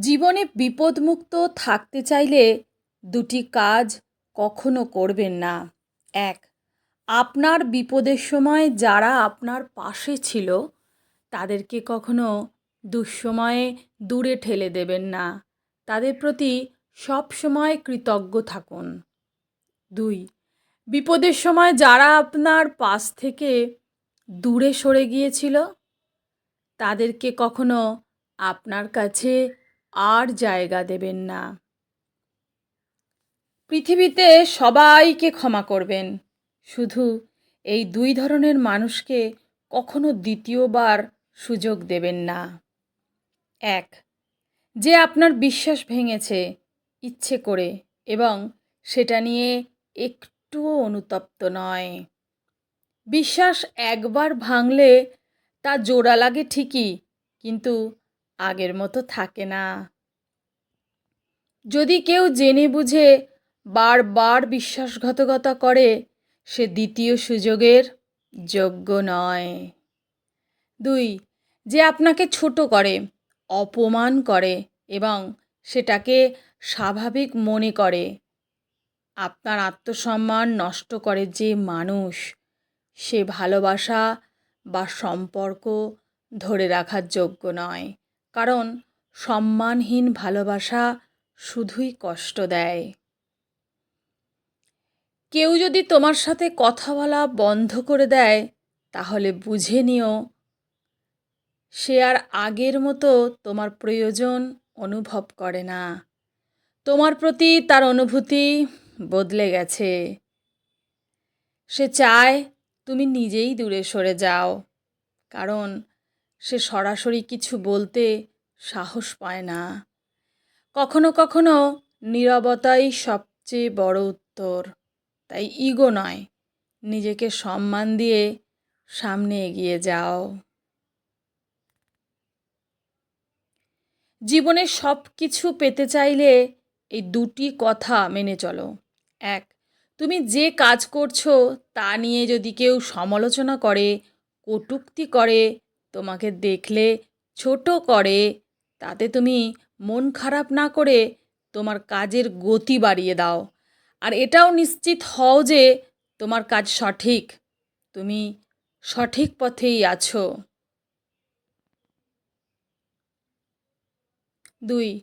জীবনে বিপদমুক্ত থাকতে চাইলে দুটি কাজ কখনো করবেন না। এক, আপনার বিপদের সময় যারা আপনার পাশে ছিল, তাদেরকে কখনো দুঃসময়ে দূরে ঠেলে দেবেন না। তাদের প্রতি সবসময় কৃতজ্ঞ থাকুন। দুই, বিপদের সময় যারা আপনার পাশ থেকে দূরে সরে গিয়েছিল, তাদেরকে কখনো আপনার কাছে আর জায়গা দেবেন না। পৃথিবীতে সবাইকে ক্ষমা করবেন। শুধু এই দুই ধরনের মানুষকে কখনো দ্বিতীয়বার সুযোগ দেবেন না। এক, যে আপনার বিশ্বাস ভেঙেছে ইচ্ছে করে এবং সেটা নিয়ে একটুও অনুতপ্ত নয়। বিশ্বাস একবার ভাঙলে তা জোড়া লাগে ঠিকই, কিন্তু আগের মতো থাকে না। যদি কেউ জেনে বুঝে বারবার বিশ্বাসঘাতকতা করে, সে দ্বিতীয় সুযোগের যোগ্য নয়। দুই, যে আপনাকে ছোট করে, অপমান করে এবং সেটাকে স্বাভাবিক মনে করে। আপনার আত্মসম্মান নষ্ট করে যে মানুষ, সে ভালোবাসা বা সম্পর্ক ধরে রাখার যোগ্য নয়। কারণ সম্মানহীন ভালোবাসা শুধুই কষ্ট দেয়। কেউ যদি তোমার সাথে কথা বলা বন্ধ করে দেয়, তাহলে বুঝে নিও, সে আর আগের মতো তোমার প্রয়োজন অনুভব করে না। তোমার প্রতি তার অনুভূতি বদলে গেছে। সে চায় তুমি নিজেই দূরে সরে যাও, কারণ সে সরাসরি কিছু বলতে সাহস পায় না। কখনো কখনো নীরবতাই সবচেয়ে বড় উত্তর। তাই ইগো নয়, নিজেকে সম্মান দিয়ে সামনে এগিয়ে যাও। জীবনে সব কিছু পেতে চাইলে এই দুটি কথা মেনে চলো। এক, তুমি যে কাজ করছ তা নিয়ে যদি কেউ সমালোচনা করে, কটূক্তি করে, তোমাকে দেখলে ছোট করে, তাতে তুমি মন খারাপ না করে তোমার কাজের গতি বাড়িয়ে দাও। আর এটাও নিশ্চিত হও যে তোমার কাজ সঠিক। তুমি সঠিক পথেই আছো। দুই,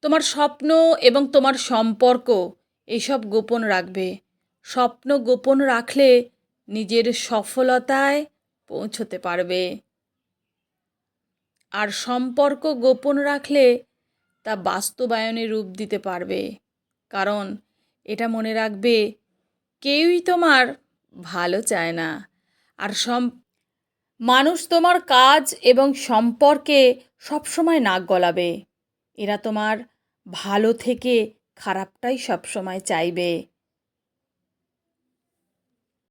তোমার স্বপ্ন এবং তোমার সম্পর্ক এসব গোপন রাখবে। স্বপ্ন গোপন রাখলে নিজের সফলতায় পৌঁছতে পারবে। আর সম্পর্ক গোপন রাখলে তা বাস্তবায়নে রূপ দিতে পারবে। কারণ এটা মনে রাখবে, কেউই তোমার ভালো চায় না। আর সম, মানুষ তোমার কাজ এবং সম্পর্কে সবসময় নাক গলাবে। এরা তোমার ভালো থেকে খারাপটাই সবসময় চাইবে।